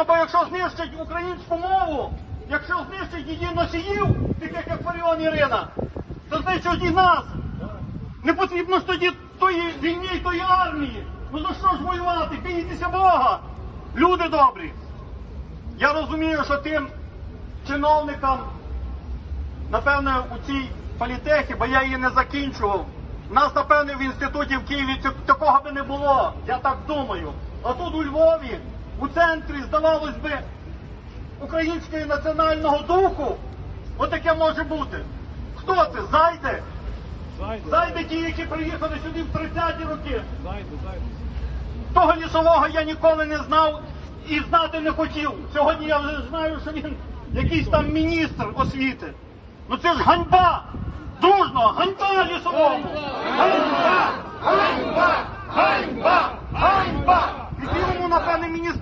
страшно, бо якщо знищать українську мову, якщо знищать її носіїв, таких як Фаріон Ірина, то знищать і нас. Не потрібно ж тоді тої війні, тої армії. Ну за що ж воювати? Бійтеся Бога! Люди добрі! Я розумію, що тим чиновникам, напевне, у цій політехі, бо я її не закінчував. У нас, напевне, в інституті в Києві такого би не було. Я так думаю. А тут у Львові, у центрі, здавалось би, українського національного духу, отаке може бути. Хто це? Зайде? Зайду, Зайде ті, які приїхали сюди в 30-ті роки. зайду, зайду. Того лісового я ніколи не знав і знати не хотів. Сьогодні я вже знаю, що він якийсь там міністр освіти. Ну це ж ганьба! Дружно, ганьба лісовому! Ганьба! Ганьба! Ганьба! Ганьба! І цілому, напевне, міністерству.